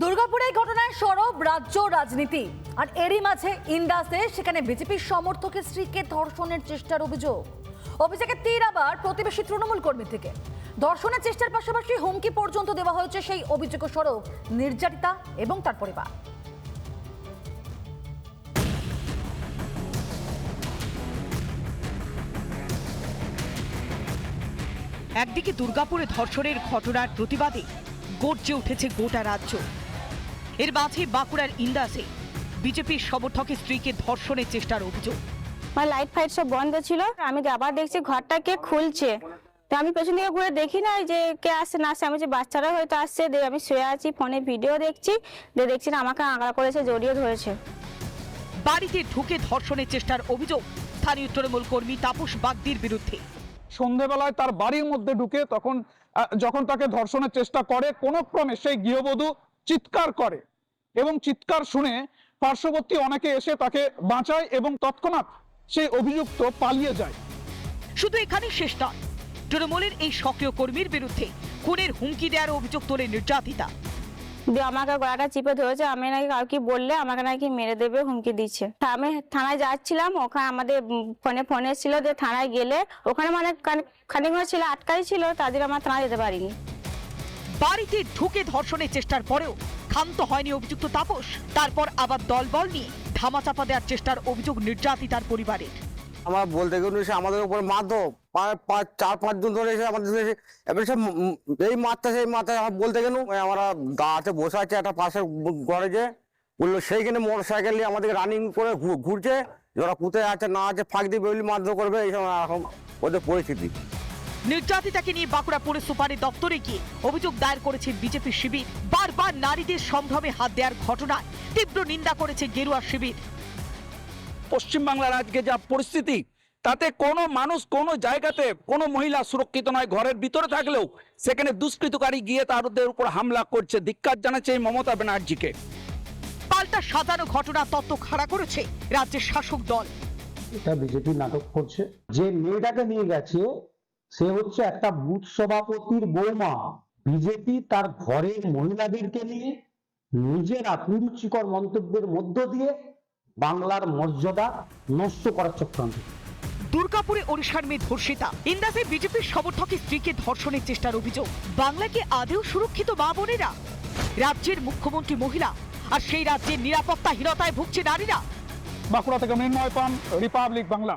দুর্গাপুরে এই ঘটনায় সরব রাজ্য রাজনীতি। আর এরই মাঝে ইন্দাসে সেখানে বিজেপির সমর্থকের স্ত্রীকে ধর্ষণের চেষ্টার অভিযোগ। অভিযোগে তীর আবার প্রতিবেশী তৃণমূল কর্মী থেকে। ধর্ষণের চেষ্টার পাশাপাশি হুমকি পর্যন্ত দেওয়া হয়েছে সেই অভিযোগ স্বরূপ নির্যাতিতা এবং তার পরিবার। একদিকে দুর্গাপুরে ধর্ষণের ঘটনার প্রতিবাদে গর্জে উঠেছে গোটা রাজ্য। এর মাঝে বাঁকুড়ার ইন্দাসে বিজেপির সমর্থকের স্ত্রীকে ধর্ষণের চেষ্টার অভিযোগ। মানে লাইট ফাইট সব বন্ধ ছিল আমি আবার দেখছি ঘরটা কে খুলছে। তো আমি পেছন দিকে ঘুরে দেখি না যে কে আসছে না আসছে। আমি যে বাচ্চারা হয়তো আসছে দিয়ে আমি শুয়ে আছি ফোনে ভিডিও দেখছি দিয়ে দেখছি না আমাকে আঁকড়া করেছে জড়িয়ে ধরেছে। বাড়িতে ঢুকে ধর্ষণের চেষ্টার অভিযোগ। স্থানীয় তৃণমূল কর্মী তাপস বাগদির বিরুদ্ধে। সন্ধেবেলায় তার বাড়ির মধ্যে ঢুকে তখন যখন তাকে ধর্ষণের চেষ্টা করে কোনো ক্রমে সেই গৃহবধূ চিৎকার করে। এবং চিৎকার শুনে পার্শ্ববর্তী অনেকে এসে তাকে বাঁচায় এবং তৎক্ষণাৎ সেই অভিযুক্ত পালিয়ে যায়। শুধু এখানে শেষ নয় তৃণমূলের এই সক্রিয় কর্মীর বিরুদ্ধে খুনের হুমকি দেওয়ার অভিযোগ তোলে নির্যাতিতা। দিয়ে আমাকে গলাটা চিপে ধরেছে আমি নাকি কাউকে বললে আমাকে নাকি মেরে দেবে হুমকি দিচ্ছে। তা আমি থানায় যাচ্ছিলাম ওখানে আমাদের ফোনে ফোনে ছিল দিয়ে থানায় গেলে ওখানে মানে খানি- খানিকক্ষণ ছিল আটকাই ছিল তাদের আমার থানায় যেতে পারিনি। বাড়িতে ঢুকে ধর্ষণের চেষ্টার পরেও ক্ষান্ত হয়নি অভিযুক্ত তাপস। তারপর আবার দলবল নিয়ে ধামাচাপা দেওয়ার চেষ্টার অভিযোগ নির্যাতিতার পরিবারের। আমার বলতে গেলে সে আমাদের উপর মারতো পাঁচ চার, পাঁচ দিন ধরে এসে আমাদের এসে এবার সে এই মারতে সেই মারতে বলতে গেল আমরা গাছে বসে আছে একটা পাশের ঘরে যে। বলল, সেইখানে মোটর সাইকেল নিয়ে আমাদেরকে রানিং করে ঘুরছে। যারা কোথায় আছে, না আছে, ফাঁক দিয়ে বেরোলি মারধর করবে। এইসব এখন ওদের পরিস্থিতি। নির্যাতিতাকে নিয়ে বাঁকুড়া পুলিশ সুপারের দপ্তরে গিয়ে অভিযোগ দায়ের করেছে বিজেপি শিবির। বারবার নারীদের সম্ভ্রমে হাত দেওয়ার ঘটনায় তীব্র নিন্দা করেছে গেরুয়া শিবির। পশ্চিমবাংলার আজকে যা পরিস্থিতি তাতে কোনো মানুষ কোনো জায়গাতে কোনো মহিলা সুরক্ষিত নয় ঘরের ভিতরে থাকলেও সেখানে দুষ্কৃতকারী গিয়ে তাদের উপর হামলা করছে ধিক্কার জানাচ্ছে এই মমতা ব্যানার্জিকে। পাল্টা সাজানো ঘটনা তত্ত্ব খাড়া করেছে রাজ্যের শাসক দল। এটা বিজেপি নাটক করছে। যে মেয়েটাকে নিয়ে গেছে সে হচ্ছে একটা বুথ সভাপতির বৌমা। বিজেপি তার ঘরের মহিলাদেরকে নিয়ে নিজেরা কুরুচিকর মন্তব্যের মধ্য দিয়ে বাংলার মর্যাদা নষ্ট করার চক্রান্ত। দুর্গাপুরে ওড়িশার মেয়ে ধর্ষিতা। ইন্দাসে বিজেপির সমর্থকের স্ত্রীকে ধর্ষণের চেষ্টার অভিযোগ। বাংলাকে আদেও সুরক্ষিত মা বোনেরা। রাজ্যের মুখ্যমন্ত্রী মহিলা আর সেই রাজ্যের নিরাপত্তাহীনতায় ভুগছে নারীরা। বাঁকুড়া থেকে নির্ণয় পান রিপাবলিক বাংলা।